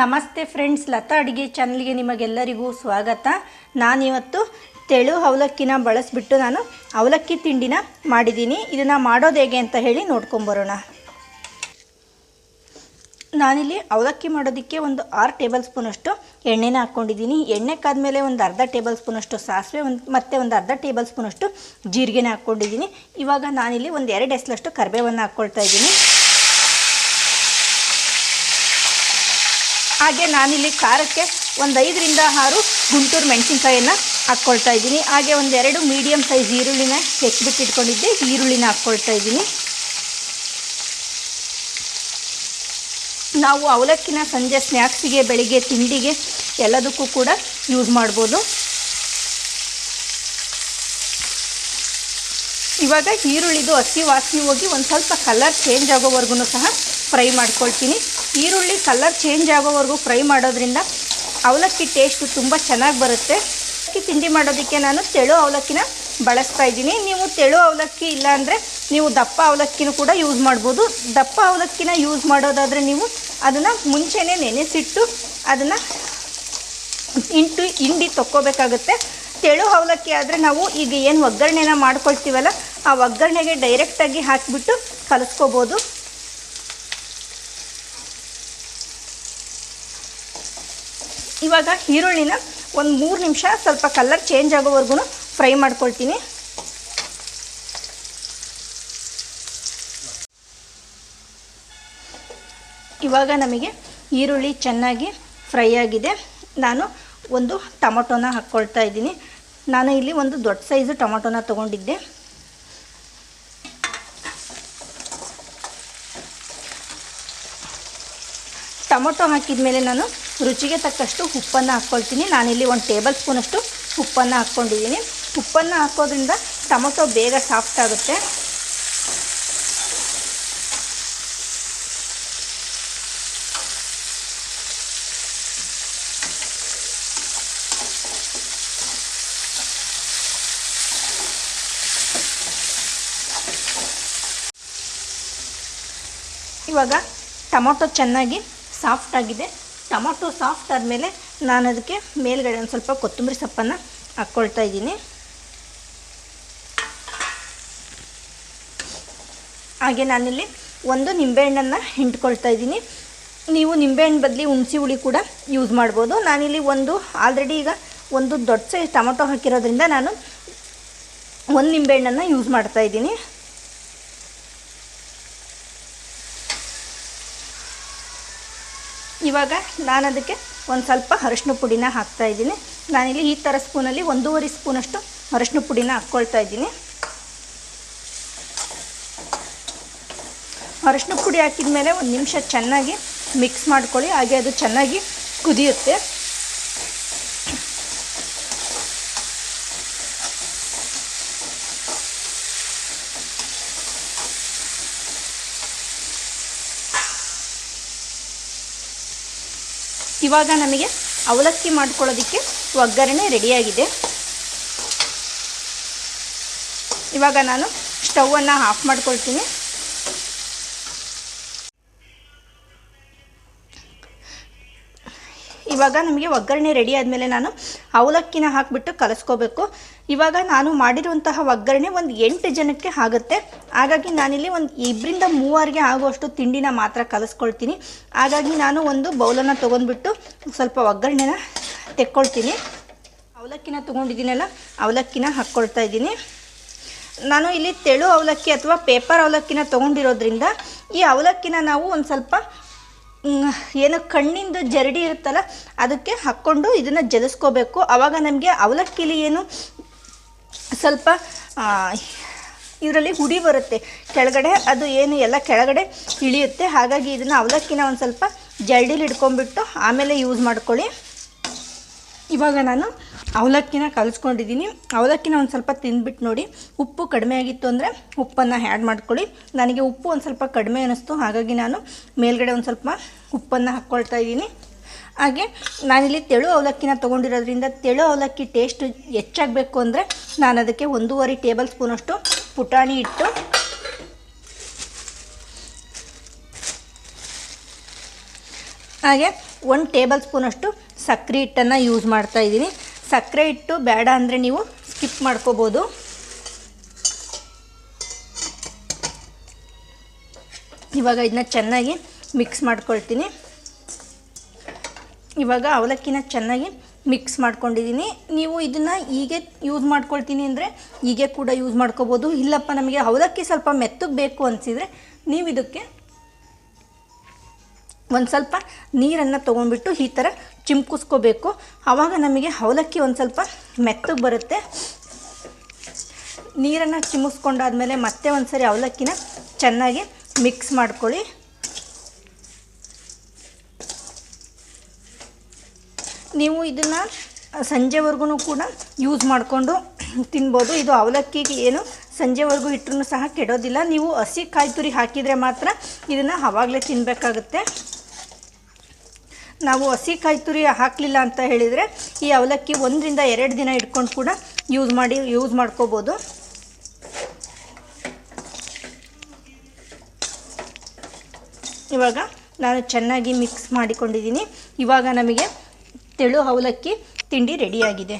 ನಮಸ್ತೆ ಫ್ರೆಂಡ್ಸ್, ಲತಾ ಅಡುಗೆ ಚಾನಲ್ಗೆ ನಿಮಗೆಲ್ಲರಿಗೂ ಸ್ವಾಗತ. ನಾನಿವತ್ತು ತೆಳು ಅವಲಕ್ಕಿನ ಬಳಸಿಬಿಟ್ಟು ನಾನು ಅವಲಕ್ಕಿ ತಿಂಡಿನ ಮಾಡಿದ್ದೀನಿ. ಇದನ್ನು ಮಾಡೋದು ಹೇಗೆ ಅಂತ ಹೇಳಿ ನೋಡ್ಕೊಂಬರೋಣ. ನಾನಿಲ್ಲಿ ಅವಲಕ್ಕಿ ಮಾಡೋದಕ್ಕೆ ಒಂದು ಆರು ಟೇಬಲ್ ಸ್ಪೂನಷ್ಟು ಎಣ್ಣೆನ ಹಾಕ್ಕೊಂಡಿದ್ದೀನಿ. ಎಣ್ಣೆ ಕಾದ್ಮೇಲೆ ಒಂದು ಅರ್ಧ ಟೇಬಲ್ ಸ್ಪೂನಷ್ಟು ಸಾಸಿವೆ, ಒಂದು ಮತ್ತು ಒಂದು ಅರ್ಧ ಟೇಬಲ್ ಸ್ಪೂನಷ್ಟು ಜೀರಿಗೆನ ಹಾಕ್ಕೊಂಡಿದ್ದೀನಿ. ಇವಾಗ ನಾನಿಲ್ಲಿ ಒಂದು ಎರಡು ಎಸ್ಲಷ್ಟು ಕರಿಬೇವನ್ನು ಹಾಕ್ಕೊಳ್ತಾ ಇದ್ದೀನಿ. ಹಾಗೆ ನಾನಿಲ್ಲಿ ಖಾರಕ್ಕೆ ಒಂದು ಐದರಿಂದ ಆರು ಗುಂಟೂರು ಮೆಣಸಿನ್ಕಾಯನ್ನು ಹಾಕ್ಕೊಳ್ತಾ ಇದ್ದೀನಿ. ಹಾಗೆ ಒಂದೆರಡು ಮೀಡಿಯಮ್ ಸೈಜ್ ಈರುಳ್ಳಿನ ಹೆಚ್ಚಿಬಿಟ್ಟಿಟ್ಕೊಂಡಿದ್ದೆ ಈರುಳ್ಳಿನ ಹಾಕ್ಕೊಳ್ತಾ ಇದ್ದೀನಿ. ನಾವು ಅವಲಕ್ಕಿನ ಸಂಜೆ ಸ್ನ್ಯಾಕ್ಸಿಗೆ, ಬೆಳಿಗ್ಗೆ ತಿಂಡಿಗೆ ಎಲ್ಲದಕ್ಕೂ ಕೂಡ ಯೂಸ್ ಮಾಡ್ಬೋದು. ಇವಾಗ ಈರುಳ್ಳಿದು ಹಸಿ ವಾಸನೆ ಹೋಗಿ ಒಂದು ಸ್ವಲ್ಪ ಕಲರ್ ಚೇಂಜ್ ಆಗೋವರೆಗೂ ಸಹ ಫ್ರೈ ಮಾಡ್ಕೊಳ್ತೀನಿ. ಈರುಳ್ಳಿ ಕಲರ್ ಚೇಂಜ್ ಆಗೋವರೆಗೂ ಫ್ರೈ ಮಾಡೋದ್ರಿಂದ ಅವಲಕ್ಕಿ ಟೇಸ್ಟು ತುಂಬ ಚೆನ್ನಾಗಿ ಬರುತ್ತೆ. ಅವಲಕ್ಕಿ ತಿಂಡಿ ಮಾಡೋದಕ್ಕೆ ನಾನು ತೆಳು ಅವಲಕ್ಕಿನ ಬಳಸ್ತಾ ಇದ್ದೀನಿ. ನೀವು ತೆಳು ಅವಲಕ್ಕಿ ಇಲ್ಲಾಂದರೆ ನೀವು ದಪ್ಪ ಅವಲಕ್ಕಿನೂ ಕೂಡ ಯೂಸ್ ಮಾಡ್ಬೋದು. ದಪ್ಪ ಅವಲಕ್ಕಿನ ಯೂಸ್ ಮಾಡೋದಾದರೆ ನೀವು ಅದನ್ನು ಮುಂಚೆನೇ ನೆನೆಸಿಟ್ಟು ಅದನ್ನು ಇಂಟು ಹಿಂಡಿ ತೊಕ್ಕೋಬೇಕಾಗುತ್ತೆ. ತೆಳು ಅವಲಕ್ಕಿ ಆದರೆ ನಾವು ಈಗ ಏನು ಒಗ್ಗರಣೆನ ಮಾಡ್ಕೊಳ್ತೀವಲ್ಲ, ಆ ಒಗ್ಗರಣೆಗೆ ಡೈರೆಕ್ಟಾಗಿ ಹಾಕಿಬಿಟ್ಟು ಕಲಿಸ್ಕೋಬೋದು. ಇವಾಗ ಈರುಳ್ಳಿನ ಒಂದು ಮೂರು ನಿಮಿಷ ಸ್ವಲ್ಪ ಕಲರ್ ಚೇಂಜ್ ಆಗೋವರೆಗೂ ಫ್ರೈ ಮಾಡ್ಕೊಳ್ತೀನಿ. ಇವಾಗ ನಮಗೆ ಈರುಳ್ಳಿ ಚೆನ್ನಾಗಿ ಫ್ರೈ ಆಗಿದೆ. ನಾನು ಒಂದು ಟೊಮೊಟೊನ ಹಾಕ್ಕೊಳ್ತಾ ಇದ್ದೀನಿ. ನಾನು ಇಲ್ಲಿ ಒಂದು ದೊಡ್ಡ ಸೈಜು ಟೊಮೊಟೊನ ತೊಗೊಂಡಿದ್ದೆ. ಟೊಮೊಟೊ ಹಾಕಿದ ಮೇಲೆ ನಾನು ರುಚಿಗೆ ತಕ್ಕಷ್ಟು ಉಪ್ಪನ್ನು ಹಾಕ್ಕೊಳ್ತೀನಿ ನಾನಿಲ್ಲಿ ಒಂದು ಟೇಬಲ್ ಸ್ಪೂನಷ್ಟು ಉಪ್ಪನ್ನು ಹಾಕ್ಕೊಂಡಿದ್ದೀನಿ. ಉಪ್ಪನ್ನು ಹಾಕೋದ್ರಿಂದ ಟೊಮೊಟೊ ಬೇಗ ಸಾಫ್ಟ್ ಆಗುತ್ತೆ. ಇವಾಗ ಟೊಮೊಟೊ ಚೆನ್ನಾಗಿ ಸಾಫ್ಟ್ ಆಗಿದೆ. ಟೊಮೊಟೊ ಸಾಫ್ಟ್ ಆದಮೇಲೆ ನಾನು ಅದಕ್ಕೆ ಮೇಲ್ಗಡೆ ಒಂದು ಸ್ವಲ್ಪ ಕೊತ್ತಂಬರಿ ಸೊಪ್ಪನ್ನು ಹಾಕ್ಕೊಳ್ತಾ ಇದ್ದೀನಿ. ಹಾಗೆ ನಾನಿಲ್ಲಿ ಒಂದು ನಿಂಬೆಹಣ್ಣನ್ನು ಹಿಂಡ್ಕೊಳ್ತಾ ಇದ್ದೀನಿ. ನೀವು ನಿಂಬೆಹಣ್ಣು ಬದಲಿ ಹುಣಸಿ ಹುಳಿ ಕೂಡ ಯೂಸ್ ಮಾಡ್ಬೋದು. ನಾನಿಲ್ಲಿ ಒಂದು ಆಲ್ರೆಡಿ ಈಗ ಒಂದು ದೊಡ್ಡ ಸೈಜ್ ಟೊಮೊಟೊ ಹಾಕಿರೋದ್ರಿಂದ ನಾನು ಒಂದು ನಿಂಬೆಹಣ್ಣನ್ನು ಯೂಸ್ ಮಾಡ್ತಾ ಇದ್ದೀನಿ. ಇವಾಗ ನಾನು ಅದಕ್ಕೆ ಒಂದು ಸ್ವಲ್ಪ ಅರಶಿನ ಪುಡಿನ ಹಾಕ್ತಾ ಇದ್ದೀನಿ. ನಾನಿಲ್ಲಿ ಈ ಥರ ಸ್ಪೂನಲ್ಲಿ ಒಂದೂವರೆ ಸ್ಪೂನಷ್ಟು ಅರಶಿನ ಪುಡಿನ ಹಾಕ್ಕೊಳ್ತಾ ಇದ್ದೀನಿ. ಅರಶಿನ ಪುಡಿ ಹಾಕಿದ ಮೇಲೆ ಒಂದು ನಿಮಿಷ ಚೆನ್ನಾಗಿ ಮಿಕ್ಸ್ ಮಾಡ್ಕೊಳ್ಳಿ. ಹಾಗೆ ಅದು ಚೆನ್ನಾಗಿ ಕುದಿಯುತ್ತೆ. ಇವಾಗ ನಮಗೆ ಅವಲಕ್ಕಿ ಮಾಡ್ಕೊಳ್ಳೋದಕ್ಕೆ ಒಗ್ಗರಣೆ ರೆಡಿಯಾಗಿದೆ. ಇವಾಗ ನಾನು ಸ್ಟವನ್ನು ಆಫ್ ಮಾಡ್ಕೊಳ್ತೀನಿ. ಇವಾಗ ನಮಗೆ ಒಗ್ಗರಣೆ ರೆಡಿ ಆದಮೇಲೆ ನಾನು ಅವಲಕ್ಕಿನ ಹಾಕಿಬಿಟ್ಟು ಕಲಸ್ಕೋಬೇಕು. ಇವಾಗ ನಾನು ಮಾಡಿರುವಂತಹ ಒಗ್ಗರಣೆ ಒಂದು ಎಂಟು ಜನಕ್ಕೆ ಆಗುತ್ತೆ. ಹಾಗಾಗಿ ನಾನಿಲ್ಲಿ ಒಂದು ಇಬ್ಬರಿಂದ ಮೂವರಿಗೆ ಆಗುವಷ್ಟು ತಿಂಡಿನ ಮಾತ್ರ ಕಲಸ್ಕೊಳ್ತೀನಿ. ಹಾಗಾಗಿ ನಾನು ಒಂದು ಬೌಲನ್ನು ತೊಗೊಂಡ್ಬಿಟ್ಟು ಸ್ವಲ್ಪ ಒಗ್ಗರಣೆನ ತೆಕ್ಕೊಳ್ತೀನಿ. ಅವಲಕ್ಕಿನ ತೊಗೊಂಡಿದ್ದೀನಲ್ಲ, ಅವಲಕ್ಕಿನ ಹಾಕ್ಕೊಳ್ತಾ ಇದ್ದೀನಿ. ನಾನು ಇಲ್ಲಿ ತೆಳು ಅವಲಕ್ಕಿ ಅಥವಾ ಪೇಪರ್ ಅವಲಕ್ಕಿನ ತೊಗೊಂಡಿರೋದ್ರಿಂದ ಈ ಅವಲಕ್ಕಿನ ನಾವು ಒಂದು ಸ್ವಲ್ಪ ಏನು ಕಣ್ಣಿಂದು ಜರಡಿ ಇರುತ್ತಲ್ಲ, ಅದಕ್ಕೆ ಹಾಕ್ಕೊಂಡು ಇದನ್ನು ಜಲಿಸ್ಕೋಬೇಕು. ಆವಾಗ ನಮಗೆ ಅವಲಕ್ಕಿಲಿ ಏನು ಸ್ವಲ್ಪ ಇದರಲ್ಲಿ ಹುಡಿ ಬರುತ್ತೆ. ಕೆಳಗಡೆ ಅದು ಏನು ಎಲ್ಲ ಕೆಳಗಡೆ ಇಳಿಯುತ್ತೆ. ಹಾಗಾಗಿ ಇದನ್ನು ಅವಲಕ್ಕಿನ ಒಂದು ಸ್ವಲ್ಪ ಜರಡಿಲಿ ಇಟ್ಕೊಂಡ್ಬಿಟ್ಟು ಆಮೇಲೆ ಯೂಸ್ ಮಾಡ್ಕೊಳ್ಳಿ. ಇವಾಗ ನಾನು ಅವಲಕ್ಕಿನ ಕಲಿಸ್ಕೊಂಡಿದ್ದೀನಿ. ಅವಲಕ್ಕಿನ ಒಂದು ಸ್ವಲ್ಪ ತಿಂದ್ಬಿಟ್ಟು ನೋಡಿ, ಉಪ್ಪು ಕಡಿಮೆ ಆಗಿತ್ತು ಅಂದರೆ ಉಪ್ಪನ್ನು ಆ್ಯಡ್ ಮಾಡ್ಕೊಳ್ಳಿ. ನನಗೆ ಉಪ್ಪು ಒಂದು ಸ್ವಲ್ಪ ಕಡಿಮೆ ಅನ್ನಿಸ್ತು ಹಾಗಾಗಿ ನಾನು ಮೇಲ್ಗಡೆ ಒಂದು ಸ್ವಲ್ಪ ಉಪ್ಪನ್ನು ಹಾಕ್ಕೊಳ್ತಾ ಇದ್ದೀನಿ. ಹಾಗೆ ನಾನಿಲ್ಲಿ ತೆಳು ಅವಲಕ್ಕಿನ ತೊಗೊಂಡಿರೋದ್ರಿಂದ ತೆಳು ಅವಲಕ್ಕಿ ಟೇಸ್ಟ್ ಹೆಚ್ಚಾಗಬೇಕು ಅಂದರೆ ನಾನು ಅದಕ್ಕೆ ಒಂದೂವರೆ ಟೇಬಲ್ ಸ್ಪೂನಷ್ಟು ಪುಟಾಣಿ ಇಟ್ಟು ಹಾಗೆ ಒಂದು ಟೇಬಲ್ ಸ್ಪೂನಷ್ಟು ಸಕ್ಕರೆ ಹಿಟ್ಟನ್ನು ಯೂಸ್ ಮಾಡ್ತಾ ಇದ್ದೀನಿ. ಸಕ್ಕರೆ ಹಿಟ್ಟು ಬೇಡ ಅಂದರೆ ನೀವು ಸ್ಕಿಪ್ ಮಾಡ್ಕೋಬೋದು. ಇವಾಗ ಇದನ್ನ ಚೆನ್ನಾಗಿ ಮಿಕ್ಸ್ ಮಾಡ್ಕೊಳ್ತೀನಿ. ಇವಾಗ ಅವಲಕ್ಕಿನ ಚೆನ್ನಾಗಿ ಮಿಕ್ಸ್ ಮಾಡ್ಕೊಂಡಿದ್ದೀನಿ. ನೀವು ಇದನ್ನು ಹೀಗೆ ಯೂಸ್ ಮಾಡ್ಕೊಳ್ತೀನಿ ಅಂದರೆ ಹೀಗೆ ಕೂಡ ಯೂಸ್ ಮಾಡ್ಕೋಬೋದು. ಇಲ್ಲಪ್ಪ, ನಮಗೆ ಅವಲಕ್ಕಿ ಸ್ವಲ್ಪ ಮೆತ್ತಗೆ ಬೇಕು ಅನಿಸಿದರೆ ನೀವು ಇದಕ್ಕೆ ಒಂದು ಸ್ವಲ್ಪ ನೀರನ್ನು ತೊಗೊಂಡ್ಬಿಟ್ಟು ಈ ಥರ ಚಿಮ್ಕಿಸ್ಕೋಬೇಕು. ಆವಾಗ ನಮಗೆ ಅವಲಕ್ಕಿ ಒಂದು ಸ್ವಲ್ಪ ಮೆತ್ತಗೆ ಬರುತ್ತೆ. ನೀರನ್ನು ಚಿಮ್ಮಿಸ್ಕೊಂಡಾದ್ಮೇಲೆ ಮತ್ತೆ ಒಂದು ಸರಿ ಅವಲಕ್ಕಿನ ಚೆನ್ನಾಗಿ ಮಿಕ್ಸ್ ಮಾಡ್ಕೊಳ್ಳಿ. ನೀವು ಇದನ್ನು ಸಂಜೆವರೆಗೂ ಕೂಡ ಯೂಸ್ ಮಾಡಿಕೊಂಡು ತಿನ್ಬೋದು. ಇದು ಅವಲಕ್ಕಿಗೆ ಏನು ಸಂಜೆವರೆಗೂ ಇಟ್ಟರೂ ಸಹ ಕೆಡೋದಿಲ್ಲ. ನೀವು ಹಸಿ ಕಾಯಿ ತುರಿ ಹಾಕಿದರೆ ಮಾತ್ರ ಇದನ್ನು ಆವಾಗಲೇ ತಿನ್ನಬೇಕಾಗುತ್ತೆ ನಾವು ಹಸಿ ಕಾಯಿ ತುರಿ ಹಾಕಲಿಲ್ಲ ಅಂತ ಹೇಳಿದರೆ ಈ ಅವಲಕ್ಕಿ ಒಂದರಿಂದ ಎರಡು ದಿನ ಇಟ್ಕೊಂಡು ಕೂಡ ಯೂಸ್ ಮಾಡಿ ಯೂಸ್ ಮಾಡ್ಕೋಬೋದು. ಇವಾಗ ನಾನು ಚೆನ್ನಾಗಿ ಮಿಕ್ಸ್ ಮಾಡಿಕೊಂಡಿದ್ದೀನಿ. ಇವಾಗ ನಮಗೆ ತೆಳು ಅವಲಕ್ಕಿ ತಿಂಡಿ ರೆಡಿಯಾಗಿದೆ